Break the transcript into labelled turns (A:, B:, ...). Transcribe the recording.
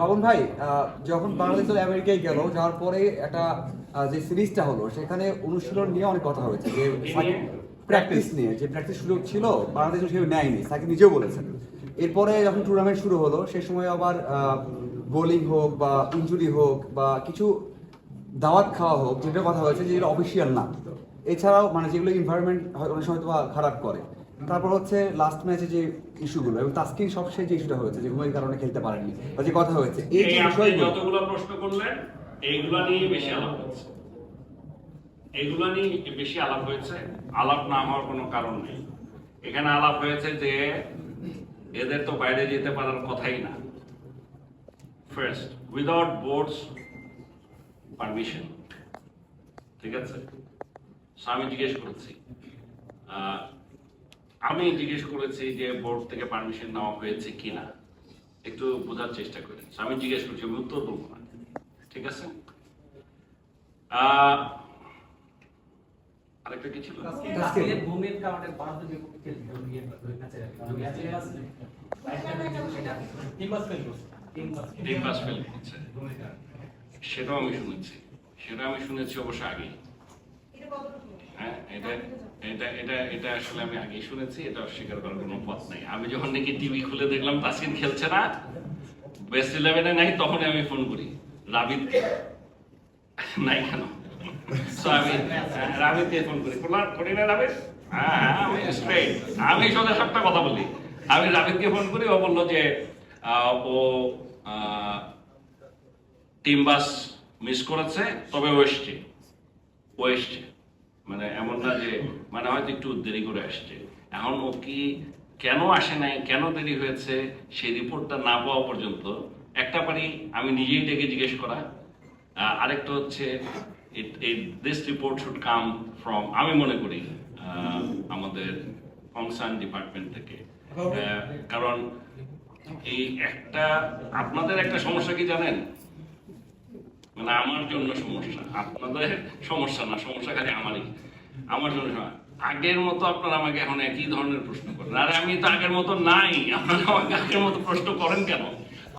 A: পাবন ভাই যখন বাংলাদেশ আমেরিকায় গেল, যাওয়ার পরে একটা যে সিরিজটা হলো, সেখানে অনুশীলন নিয়ে অনেক কথা হয়েছে, যে প্র্যাকটিস নিয়ে, যে প্র্যাকটিস সুযোগ ছিল, বাংলাদেশ সেভাবে নেয়নি তাকে নিজেও বলেছেন। এরপরে যখন টুর্নামেন্ট শুরু হলো, সে সময় আবার বোলিং হোক বা ইনজুরি হোক বা কিছু দাওয়াত খাওয়া হোক, যেটা কথা হয়েছে যেগুলো অফিসিয়াল না। এছাড়াও মানে যেগুলো এনভায়রনমেন্ট অনেক সময় তো খারাপ করে। তারপর হচ্ছে লাস্ট ম্যাচে যে ইস্যুগুলো এবং তাস্কিন সবশেষ যে ইস্যুটা হয়েছে যে ঘুমের কারণে খেলতে পারেননি বা যে কথা হয়েছে এই যে বিষয়গুলো।
B: যতগুলো প্রশ্ন করলেন এইগুলা নিয়ে বেশি আলাপ হয়েছে এইগুলা নিয়ে বেশি আলাপ হয়েছে। আলাপ না হওয়ার কোনো কারণ নেই। এখানে আলাপ হয়েছে যে এদের তো বাইরে যেতে পারার কথাই না। ফার্স্ট উইদাউট বোর্ডস পারমিশন ঠিক আছে? আমি জিজ্ঞেস করছি আমি জিজ্ঞেস করেছি যে বোর্ড থেকে পারমিশন নেওয়া হয়েছে কিনা। একটু বোঝার চেষ্টা করেন। আমি জিজ্ঞেস করছি আমি উত্তর বলব না। ঠিক আছে? আরেকটা কি ছিল? সেটাও আমি শুনেছি। সেটা আমি শুনেছি অবশ্য আগেই। হ্যাঁ এটা এটা এটা আসলে আমি আগেই শুনেছি এটা অস্বীকার করার কোনো পথ নাই। আমি যখন নাকি টিভি খুলে দেখলাম তাসকিন খেলছে না বেস্ট ইলেভেনে নাই তখনই আমি ফোন করি নাই কেন? আমি হ্যাঁ, রাবিদকে ফোন করি করি না রাবিদ? হ্যাঁ আমি সোজা সবটা কথা বলি। আমি রাবিদকে ফোন করি ও বলল যে ও টিম বাস মিস করেছে তবে ও এসছে ও এসছে। মানে এমন না যে মানে হয়তো একটু দেরি করে আসছে। এখন ও কি কেন আসে নাই কেন দেরি হয়েছে সেই রিপোর্টটা না পাওয়া পর্যন্ত একটা পারি আমি নিজেই ডেকে জিজ্ঞেস করা। আরেকটা হচ্ছে this report should come from আমি মনে করি আমাদের কনসার্ন ডিপার্টমেন্ট থেকে। কারণ এই একটা আপনাদের একটা সমস্যা কি জানেন? মানে আমার জন্য সমস্যা আপনাদের সমস্যা না, সমস্যা খালি আমারই। আমার জন্য। আগের মতো আপনারা আমাকে এখন একই ধরনের প্রশ্ন করেন। আর আমি তো আগের মতো নাই। আপনারা আমাকে আগের মতো প্রশ্ন করেন কেন?